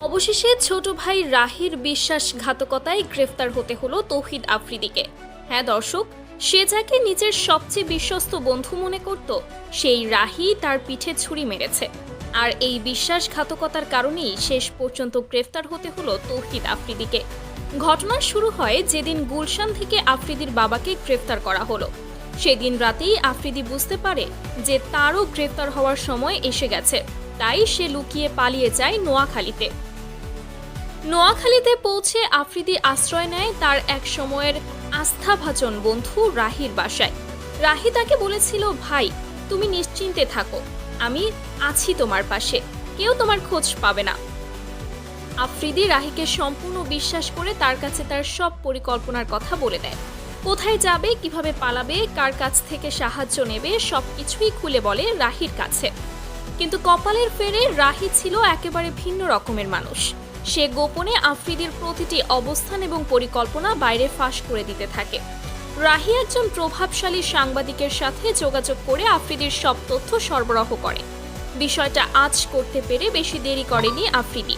অবশেষে ছোট ভাই রাহির বিশ্বাসঘাতকতায় গ্রেফতার হতে হলো তৌহিদ আফ্রিদিকে। হ্যাঁ দর্শক, সে যাকে নিজের সবচেয়ে বিশ্বস্ত বন্ধু মনে করত, সেই রাহি তার পিঠে ছুরি মেরেছে। আর এই বিশ্বাসঘাতকতার কারণেই শেষ পর্যন্ত গ্রেফতার হতে হলো তৌহিদ আফ্রিদিকে। ঘটনা শুরু হয় যেদিন গুলশান থেকে আফ্রিদির বাবাকে গ্রেফতার করা হলো। সেদিন রাতেই আফ্রিদি বুঝতে পারে যে তারও গ্রেফতার হওয়ার সময় এসে গেছে। তাই সে লুকিয়ে পালিয়ে যায় নোয়াখালীতে। নোয়াখালীতে পৌঁছে আফ্রিদি আশ্রয় নেয় তার এক সময়ের আস্থাভাজন বন্ধু রাহির বাসায়। রাহি তাকে বলেছিল, ভাই, তুমি নিশ্চিন্তে থাকো। আমি আছি তোমার পাশে। কেউ তোমার খোঁজ পাবে না। আফ্রিদি রাহিকে সম্পূর্ণ বিশ্বাস করে তার কাছে তার সব পরিকল্পনার কথা বলে দেয়। কোথায় যাবে, কীভাবে পালাবে, কার কাছ থেকে সাহায্য নেবে, সবকিছুই খুলে বলে রাহির কাছে। কিন্তু কপালের ফেরে রাহি ছিল একেবারে ভিন্ন রকমের মানুষ। সে গোপনে আফ্রিদির প্রতিটি অবস্থান এবং পরিকল্পনা বাইরে ফাঁস করে দিতে থাকে। রাহি একজন প্রভাবশালী সাংবাদিকের সাথে যোগাযোগ করে আফ্রিদির সব তথ্য সরবরাহ করে। বিষয়টা আজ করতে পেরে বেশি দেরি করেনি আফ্রিদি।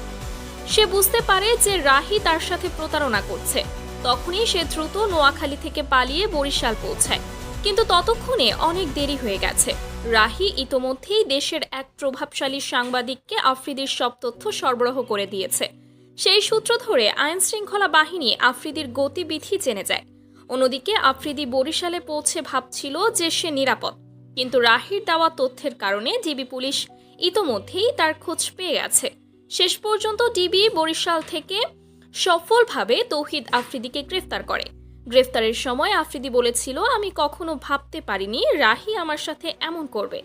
সে বুঝতে পারে যে রাহি তার সাথে প্রতারণা করছে। তখনই সে দ্রুত নোয়াখালী থেকে পালিয়ে বরিশাল পৌঁছায়। কিন্তু ততক্ষণে অনেক দেরি হয়ে গেছে। রাহি ইতোমধ্যেই দেশের এক প্রভাবশালী সাংবাদিককে আফ্রিদির সব তথ্য সরবরাহ করে দিয়েছে। সেই সূত্র ধরে আইন শৃঙ্খলা বাহিনী আফ্রিদির গতিবিধি জেনে যায়। অন্যদিকে আফ্রিদি বরিশালে পৌঁছে ভাবছিল যে সে নিরাপদ। কিন্তু রাহির দেওয়া তথ্যের কারণে ডিবি পুলিশ ইতোমধ্যেই তার খোঁজ পেয়ে গেছে। শেষ পর্যন্ত ডিবি বরিশাল থেকে সফলভাবে তৌহিদ আফ্রিদিকে গ্রেফতার করে। গ্রেফতারের সময় আফ্রিদি বলেছিল, আমি কখনো ভাবতে পারিনি রাহি আমার সাথে এমন করবে।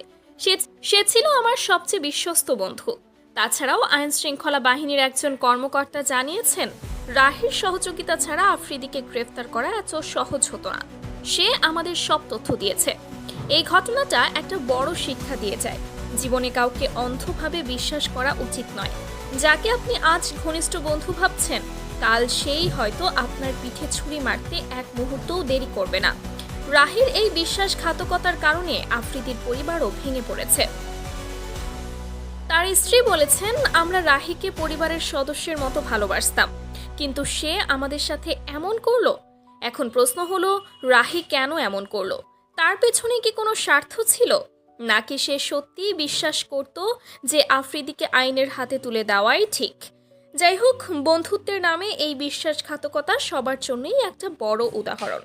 সে ছিল আমার সবচেয়ে বিশ্বস্ত বন্ধু। তাছাড়াও আইন শৃঙ্খলা বাহিনীর একজন কর্মকর্তা জানিয়েছেন, রাহির সহযোগিতা ছাড়া আফ্রিদিকে গ্রেফতার করা এত সহজ হতো না। সে আমাদের সব তথ্য দিয়েছে। এই ঘটনাটা একটা বড় শিক্ষা দিয়ে যায়। জীবনে কাউকে অন্ধভাবে বিশ্বাস করা উচিত নয়। যাকে আপনি আজ ঘনিষ্ঠ বন্ধু ভাবছেন কাল সেই হয়তো আপনার পিঠে ছুরি মারতে এক মুহূর্তও দেরি করবে না। রাহির এই বিশ্বাসঘাতকতার কারণে আফ্রিদির পরিবারও ভেঙে পড়েছে। তার স্ত্রী বলেছেন, আমরা রাহিকে পরিবারের সদস্যের মতো ভালোবাসতাম, কিন্তু সে আমাদের সাথে এমন করল? এখন প্রশ্ন হলো, রাহি কেন এমন করল? তার পেছনে কি কোনো স্বার্থ ছিল? নাকি সে সত্যিই বিশ্বাস করত যে আফ্রিদিকে আইনের হাতে তুলে দেওয়াই ঠিক? যাই হোক বন্ধুত্বের নামে এই বিশ্বাসঘাতকতা সবার জন্যই একটা বড় উদাহরণ।